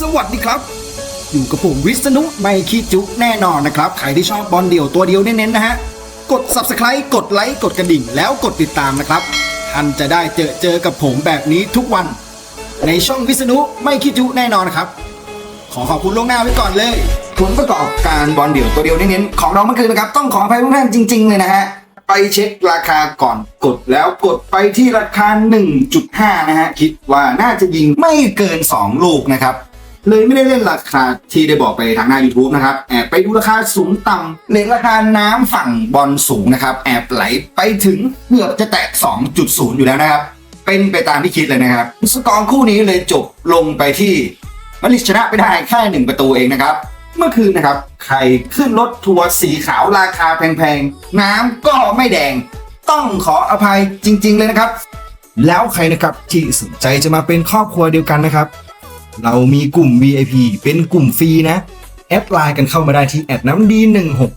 สวัสดีครับ อยู่กับผมวิษณุไม่ขี้จุแน่นอนนะครับ ใครที่ชอบบอลเดี่ยวตัวเดียวเน้นๆนะฮะ กด subscribe กดไลค์กดกระดิ่ง แล้วกดติดตามนะครับ ท่านจะได้เจอเจอกับผมแบบนี้ทุกวัน ในช่องวิษณุไม่ขี้จุแน่นอนครับ ขอขอบคุณล่วงหน้าไว้ก่อนเลยผลประกอบการบอลเดี่ยวตัวเดียวเน้นๆของเราเมื่อคืนนะครับต้องขออภัยทุกท่านจริง ๆ เลยนะฮะไปเช็คราคาก่อนกดแล้วกดไปที่ราคา 1.5 นะฮะ คิดว่าน่าจะยิงไม่เกิน 2 ลูกนะครับ เลยไม่ได้เล่นราคาที่ได้บอกไปทางหน้า YouTube นะครับ แอบไปดูราคาสูงต่ำเลนราคาน้ำฝั่งบอลสูงนะครับ แอบไหลไปถึงเกือบจะแตะ 2.0 อยู่แล้วนะครับ เป็นไปตามที่คิดเลยนะครับ สกอร์คู่นี้เลยจบลงไปที่มาริชนะไปได้แค่หนึ่งประตูเองนะครับ เมื่อคืนนะครับ ใครขึ้นรถทัวร์สีขาวราคาแพงๆ น้ำก็ไม่แดง ต้องขออภัยจริง ๆ เลยนะครับ แล้วใครนะครับที่สนใจจะมาเป็นครอบครัวเดียวกันนะครับ เรามีกลุ่ม VIP เป็นกลุ่มฟรีนะ แอดไลน์กันเข้ามาได้ที่แอดน้ำดี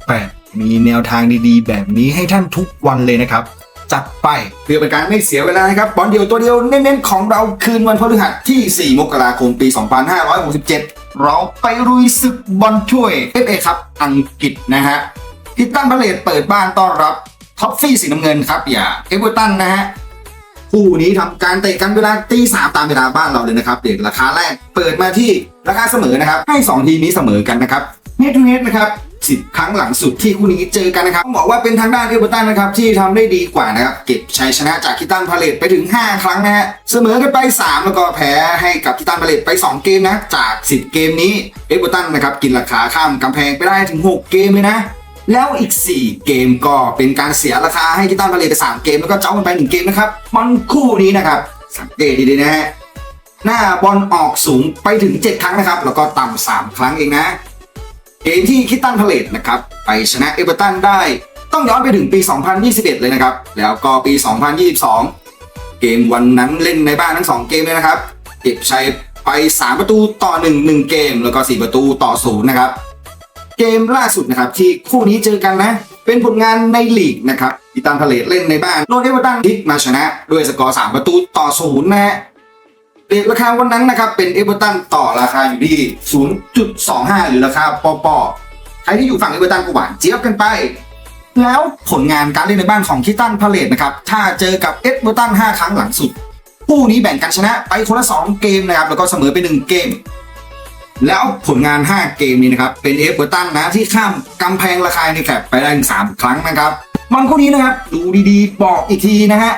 168 มีแนวทางดีๆ แบบนี้ให้ท่านทุกวันเลยนะครับ จัดไปเพื่อเป็นการไม่เสียเวลานะครับบอลเดียวตัวเดียวเน้นๆของเราคืนวันพฤหัสที่ 4 มกราคมปี 2567 เราไปรุยศึกบอลถ้วย FA ครับอังกฤษนะฮะทิตันพาเลตเปิดบ้านต้อนรับท็อฟฟี่สีน้ำเงินครับอย่าเอเวอร์ตันนะฮะ คู่นี้ทำการเตะกันเวลาตีสามตามเวลาบ้านเราเลยนะครับเด็กราคาแรกเปิดมาที่ราคาเสมอนะครับ ให้ 2 ทีมนี้เสมอกันนะครับเฮดทูเฮดนะครับสิบครั้งหลังสุดที่คู่นี้เจอกันนะครับต้องบอกว่าเป็นทางด้านเอเวอร์ตันนะครับที่ทำได้ดีกว่านะครับเก็บชัยชนะจากคิตันพาเลตไปถึง 5 ครั้งนะฮะเสมอกันไป 3 แล้วก็แพ้ให้กับคิตันพาเลตไป 2 เกมนะจาก 10 เกมนี้เอเวอร์ตันนะครับกินราคาข้ามกำแพงไปได้ถึง 6 เกมเลยนะ แล้วอีก 4 เกมก็เป็นการเสียราคาให้กีตาร์พาเลตไป 3 เกมแล้วก็เจ้ากันไป 1 เกมนะครับมันคู่นี้นะครับ สังเกตดีๆนะฮะหน้าบอลออกสูงไปถึง 7 ครั้งนะครับ แล้วก็ต่ำ3ครั้งเองนะ เกมที่คิตตันพาเลตนะครับ ไปชนะเอเวอร์ตันได้ต้องย้อนไปถึงปี 2021 เลยนะครับ แล้วก็ปี 2022 เกมวันนั้นเล่นในบ้านทั้ง 2 เกมเลยนะครับ เก็บชัยไป 3 ประตูต่อ 1 1 เกม แล้วก็ 4 ประตูต่อ 0 นะครับ เกมล่าสุดนะครับที่คู่นี้เจอกันนะ เป็นผลงานในลีกนะครับอีตันพาเลตเล่นในบ้านโรนเอเวอร์ตันพลิกมาชนะด้วยสกอร์ 3 ประตูต่อ0นะฮะเรทราคาวันนั้นนะครับเป็นเอเวอร์ตันต่อราคาอยู่ที่ 0.25 หรือราคาปอปอใครที่อยู่ฝั่งเอเวอร์ตันก็หวานเจี๊ยบกันไป แล้วผลงานการเล่นในบ้านของคิตันพาเลตนะครับถ้าเจอกับเอเวอร์ตัน5ครั้งหลังสุดคู่นี้แบ่งกันชนะไปคนละ 2 เกมนะครับแล้วก็เสมอไป 1 เกม แล้วผลงาน 5 เกมนี้นะครับ เป็นเอฟเวอร์ตันนะที่ข้ามกำแพงราคาในแคปไปได้ถึง3ครั้งนะครับบอลคู่นี้นะครับ ดูดีๆ บอกอีกทีนะฮะ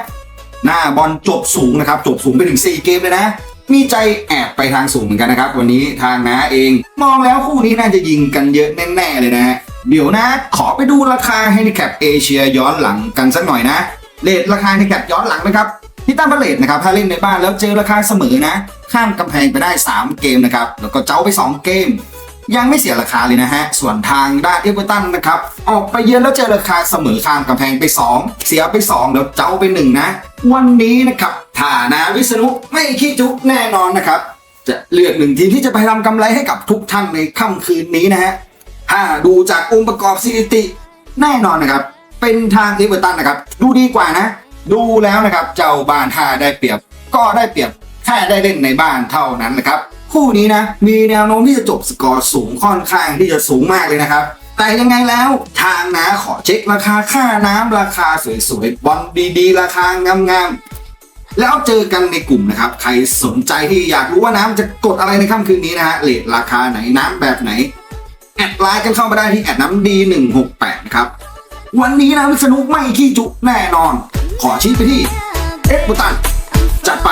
หน้าบอลจบสูงนะครับ จบสูงไปถึง 4 เกมเลยนะ มีใจแอบไปทางสูงเหมือนกันนะครับ วันนี้ทางน้าเอง มองแล้วคู่นี้น่าจะยิงกันเยอะแน่ๆเลยนะฮะเดี๋ยวนะขอไปดูราคาให้ในแคปเอเชียย้อนหลังกันสักหน่อยนะเลทราคาในแคปย้อนหลังนะครับ ที่ตั้งพาเลทนะครับถ้าเล่นในบ้านแล้วเจอราคาเสมอนะ ข้ามกำแพงไปได้ 3 เกมนะครับแล้วก็เจ้าไป 2 เกม ยังไม่เสียราคาเลยนะฮะส่วนทางด้านเอเวอร์ตันนะครับออกไปเยือนแล้วเจอราคาเสมอข้ามกำแพงไป 2 เสียไป 2 แล้วเจ้าไป 1 นะ วันนี้นะครับถ้านาวิษณุไม่ขี้จุกแน่นอนนะครับจะเลือกหนึ่งทีมที่จะไปทำกำไรให้กับทุกท่านในค่ำคืนนี้นะฮะถ้าดูจากองค์ประกอบสถิติแน่นอนนะครับ เป็นทางเอเวอร์ตันนะครับ ดูดีกว่านะ ดูแล้วนะครับเจ้าบ้านถ้าได้เปรียบก็ได้เปรียบแค่ได้เล่นในบ้านเท่านั้นนะครับคู่นี้นะมีแนวโน้มที่จะจบสกอร์สูงค่อนข้างที่จะสูงมากเลยนะครับแต่ยังไงแล้วทางนะขอเช็คราคาค่าน้ำราคาสวยๆบอลดีๆ ราคางามๆแล้วเจอกันในกลุ่มนะครับ ใครสนใจที่อยากรู้ว่าน้ำจะกดอะไรในค่ำคืนนี้นะฮะเลทราคาไหนน้ำแบบไหน แอดไลน์กันเข้ามาได้ที่แอดน้ำดี168นะครับวันนี้นะวิษณุไม่ขี้จุแน่นอน ขอชี้ไปที่เอ็ดบุตันจัดไป